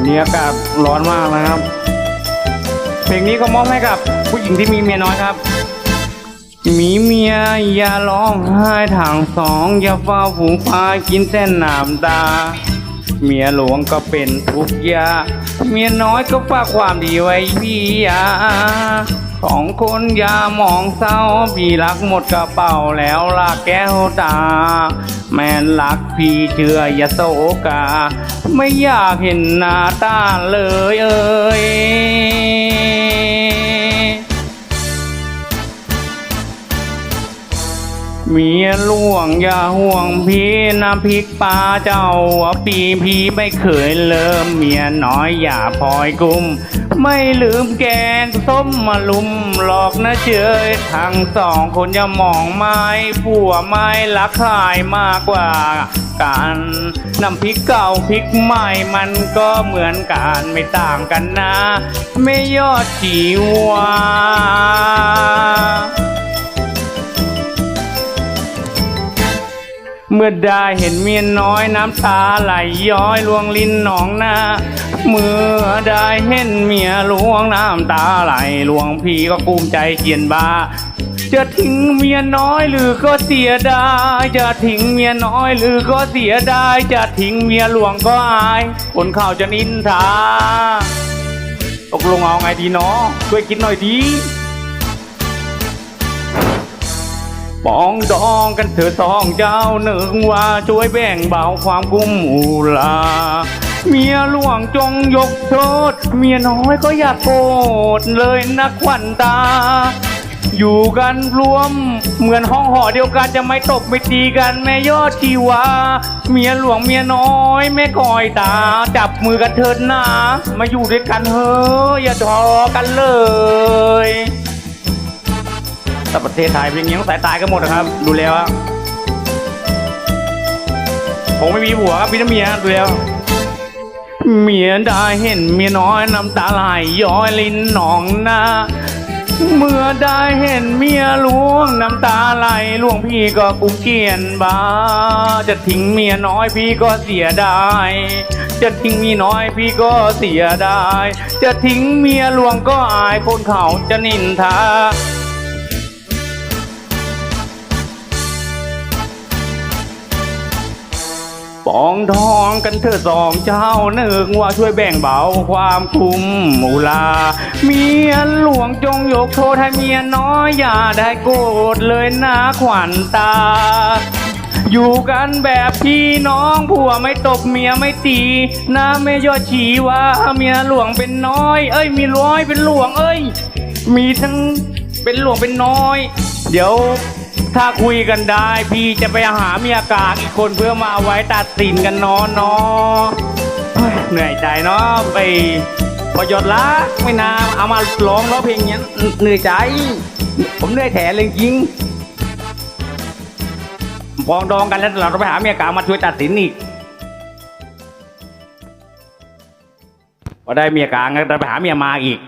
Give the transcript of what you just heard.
วันนี้อากาศร้อนมากนะครับ เพลงนี้ก็มอบให้กับผู้หญิงที่มีเมียน้อยครับ มีเมียอย่าร้องไห้ทางสอง อย่าเฝ้าฝูฟ้ากินเส้น้ำตา เมียหลวงก็เป็นทุกอยางเมียน้อยก็ฝากความดีไว้พี่ยาของคนยามองเศร้าพี่รักหมดกระเป๋าแล้วลากแก้วตา แม่รักพี่เชื่ออย่าโศกา ไม่อยากเห็นหน้าตาเลยเอ้ย เมียหลวงอย่าห่วงพี่น้ำพริกปลาเจ้าปีพี่ไม่เคยเลิมเมียน้อยอย่าพลอยกุ้ม ไม่ลืมแกงส้มมาลุมหลอกนะเจยทั้งสองคนอย่ามองไม้ผัวไม้รักใครมากกว่ากันน้ำพริกเก่าพริกใหม่มันก็เหมือนกันไม่ต่างกันนะ ไม่ยอดจีวา เมื่อได้เห็นเมียน้อยน้ำตาไหลย้อยลวงลิ้นหนองหน้า เมื่อได้เห็นเมียหลวงน้ำตาไหลหลวงพี่ก็กุ้มใจเขียนบาจะทิ้งเมียน้อยหรือก็เสียดายจะทิ้งเมียน้อยหรือก็เสียดายจะทิ้งเมียหลวงก็อาย คนข่าวจะนินทาตกลงเอาไงดีเนาะช่วยคิดหน่อยดี ปองดองกันเถอะสองเจ้าหนึ่งว่าช่วยแบ่งเบาความกุ้มอุลา เมียหลวงจงยกโทษ เมียน้อยก็อย่าโกรธเลยนะขวัญตา อยู่กันรวมเหมือนห้องหอเดียวกันจะไม่ตบไม่ตีกันแม่ยอดชีวา เมียหลวงเมียน้อยแม่คอยตา จับมือกันเถิดนะมาอยู่ด้วยกันเฮ้ยอย่าทอกันเลย แต่ประเทศไทยเป็นอย่างนี้ต้องสายตายกันหมดนะครับ ดูแล้วผมไม่มีผัวครับพี่น้ำเมียดูแล้วเมียได้เห็นเมียน้อยน้ำตาไหลย้อยลิ้นหนองหน้า เมื่อได้เห็นเมียหลวงน้ำตาไหลหลวงพี่ก็กุ้มเกลียนบา จะทิ้งเมียน้อยพี่ก็เสียดายจะทิ้งเมียน้อยพี่ก็เสียดายจะทิ้งเมียหลวงก็อายคนเขาจะนินทา ปองทองกันเธอสองเจ้านึกว่าช่วยแบ่งเบาความคุ้มมูลา เมียหลวงจงยกโทษให้เมียน้อยอย่าได้โกรธเลยนะขวัญตา อยู่กันแบบพี่น้องผัวไม่ตบเมียไม่ตีนะไม่ยอดชีว่าเมียหลวงเป็นน้อย เอ้ยมีร้อยเป็นหลวงเอ้ย มีทั้งเป็นหลวงเป็นน้อย เดี๋ยว ถ้าคุยกันได้ พี่จะไปหาเมียกากอีกคนเพื่อมาเอาไว้ตัดสินกันเนอนเนาะเฮ้ยเหนื่อยใจเนาะไปพอยอดละไม่นานเอามาร้องร้องเพลงเนี้ยเหนื่อยใจ ผมเหนื่อยแถเลยจริงปองดองกันแล้วเราต้องไปหาเมียกากมาช่วยตัดสินอีกพอได้เมียกางก็จะไปหาเมียมาอีก